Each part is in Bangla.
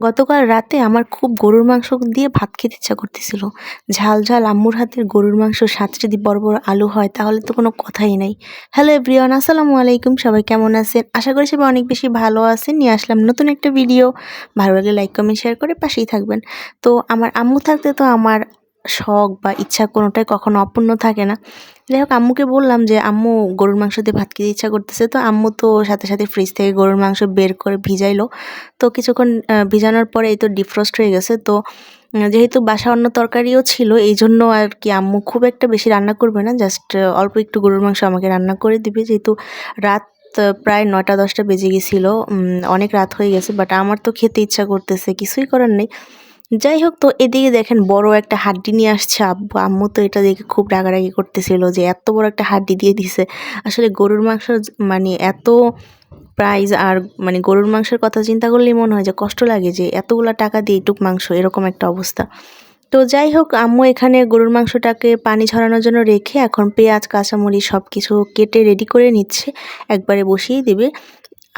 গতকাল রাতে আমার খুব গরুর মাংস দিয়ে ভাত খেতে ইচ্ছা করতেছিল। ঝাল ঝাল আম্মুর হাতের গরুর মাংস সাথে যদি বড় বড় আলু হয় তাহলে তো কোনো কথাই নাই। হ্যালো এভরিওয়ান, আসসালামু আলাইকুম। সবাই কেমন আছেন? আশা করি সবাই অনেক বেশি ভালো আছেন। নিয়ে আসলাম নতুন একটা ভিডিও। ভালো লাগলে লাইক, কমেন্ট, শেয়ার করে পাশেই থাকবেন। তো আমার আম্মু থাকতে তো আমার শখ বা ইচ্ছা কোনোটাই কখনো অপূর্ণ থাকে না। যাই হোক, আম্মুকে বললাম যে, আম্মু, গরুর মাংস দিয়ে ভাত খেতে ইচ্ছা করতেছে। তো আম্মু তো সাথে সাথে ফ্রিজ থেকে গরুর মাংস বের করে ভিজাইলো। তো কিছুক্ষণ ভিজানোর পরে এই তো ডিফ্রস্ট হয়ে গেছে। তো যেহেতু বাসা অন্য তরকারিও ছিল, এই জন্য আর কি আম্মু খুব একটা বেশি রান্না করবে না। জাস্ট অল্প একটু গরুর মাংস আমাকে রান্না করে দিবে। যেহেতু রাত প্রায় নটা দশটা বেজে গেছিল। অনেক রাত হয়ে গেছে বাট আমার তো খেতে ইচ্ছা করতেছে, কিছুই করার নেই। যাই হোক তো এদিকে দেখেন বড় একটা হাড্ডি নিয়ে আসছে আব্বু। আম্মু তো এটা দেখে খুব রাগারাগি করতেছিল যে এত বড় একটা হাড্ডি দিয়ে দিছে। আসলে গরুর মাংস মানে এত প্রাইস আর মানে গরুর মাংসের কথা চিন্তা করলেই মনে হয় যে কষ্ট লাগে যে এতগুলা টাকা দিয়ে এইটুক মাংস, এরকম একটা অবস্থা। তো যাই হোক আম্মু এখানে গরুর মাংসটাকে পানি ঝরানোর জন্য রেখে এখন পেঁয়াজ, কাঁচামরিচ সব কিছু কেটে রেডি করে নিচ্ছে। একবারে বসিয়ে দিবে।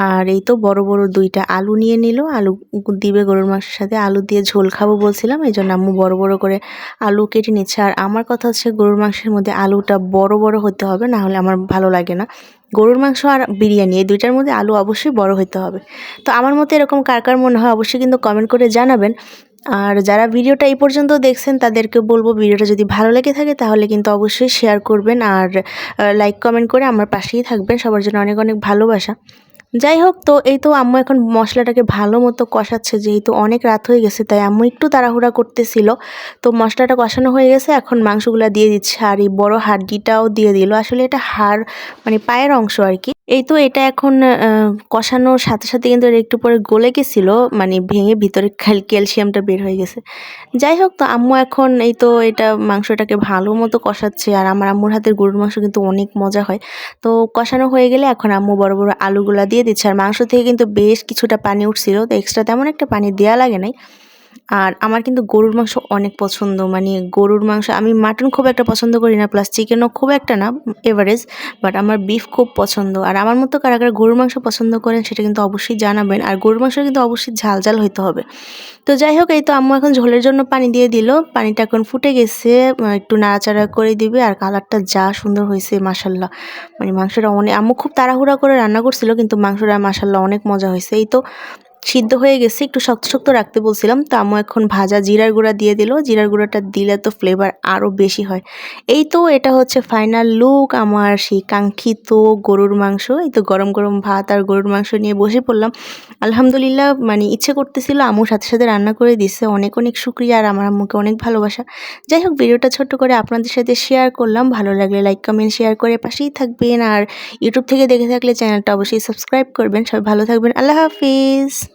আর এই তো বড় বড় দুইটা আলু নিয়ে নিল। আলু দিবে গরুর মাংসের সাথে। আলু দিয়ে ঝোল খাব বলছিলাম এই জন্য আম্মু বড় বড় করে আলু কেটে নিচ্ছে। আর আমার কথা হচ্ছে গরুর মাংসের মধ্যে আলুটা বড় বড় হতে হবে, না হলে আমার ভালো লাগে না। গরুর মাংস আর বিরিয়ানি, এই দুইটার মধ্যে আলু অবশ্যই বড় হতে হবে। তো আমার মতে এরকম কার কার মনে হয় অবশ্যই কিন্তু কমেন্ট করে জানাবেন। আর যারা ভিডিওটা এই পর্যন্ত দেখছেন, তাদেরকে বলব ভিডিওটা যদি ভালো লেগে থাকে, তাহলে কিন্তু অবশ্যই শেয়ার করবেন। আর লাইক কমেন্ট করে আমার পাশেই থাকবেন। সবার জন্য অনেক অনেক ভালোবাসা। যাই হোক তো এই তো আম্মু এখন মশলাটাকে ভালো মতো কষাচ্ছে, যেহেতু অনেক রাত হয়ে গেছে, তাই আম্মু একটু তাড়াহুড়া করতেছিল। তো মশলাটা কষানো হয়ে গেছে, এখন মাংসগুলো দিয়ে দিচ্ছে, আর এই বড়ো হাড্ডিটাও দিয়ে দিল। আসলে এটা হাড় মানে পায়ের অংশ আর কি। এই তো এটা এখন কষানোর সাথে সাথে কিন্তু একটু পরে গলে গেছিল মানে ভেঙে ভিতরে ক্যালসিয়ামটা বের হয়ে গেছে। যাই হোক, তো আম্মু এখন এই তো এটা মাংসটাকে ভালো মতো কষাচ্ছে, আর আমার আম্মুর হাতের গরুর মাংস কিন্তু অনেক মজা হয়। তো কষানো হয়ে গেলে এখন আম্মু বড় বড় আলুগুলা দিয়ে দিচ্ছে, আর মাংস থেকে কিন্তু বেশ কিছুটা পানি উঠছিল, তো এক্সট্রা তেমন একটা পানি দেওয়া লাগে নাই। আর আমার কিন্তু গরুর মাংস অনেক পছন্দ। মানে গরুর মাংস আমি মাটন খুব একটা পছন্দ করি না প্লাস চিকেনও খুব একটা না এভারেজ বাট আমার বিফ খুব পছন্দ। আর আমার মতো কারা কারা গরুর মাংস পছন্দ করেন সেটা কিন্তু অবশ্যই জানাবেন। আর গরুর মাংস কিন্তু অবশ্যই ঝাল ঝাল হইতে হবে। তো যাই হোক, এই তো আম্মু এখন ঝোলের জন্য পানি দিয়ে দিল। পানিটা এখন ফুটে গেছে একটু নাড়াচাড়া করে দিবে। আর কালারটা যা সুন্দর হয়েছে মাসাল্লাহ মানে মাংসটা অনেক আম্মু খুব তাড়াহুড়া করে রান্না করছিল, কিন্তু মাংসটা মাসাল্লাহ অনেক মজা হয়েছে। এই তো সিদ্ধ হয়ে গেছে, একটু শক্ত শক্ত রাখতে বলছিলাম। তো আম্মু এখন ভাজা জিরার গুঁড়া দিয়ে দিল। জিরার গুঁড়াটা দিলে তো ফ্লেভার আরও বেশি হয়। এই তো এটা হচ্ছে ফাইনাল লুক আমার সেই কাঙ্ক্ষিত গরুর মাংস। এই তো গরম গরম ভাত আর গরুর মাংস নিয়ে বসে পড়লাম। আলহামদুলিল্লাহ মানে ইচ্ছে করতেছিল আম্মুর সাথে সাথে রান্না করে দিচ্ছে অনেক অনেক শুক্রিয়া আর আমার আম্মুকে অনেক ভালোবাসা। যাই হোক, ভিডিওটা ছোট্ট করে আপনাদের সাথে শেয়ার করলাম। ভালো লাগলে লাইক কমেন্ট শেয়ার করে পাশেই থাকবেন। আর ইউটিউব থেকে দেখে থাকলে চ্যানেলটা অবশ্যই সাবস্ক্রাইব করবেন। সবাই ভালো থাকবেন। আল্লাহ হাফিজ।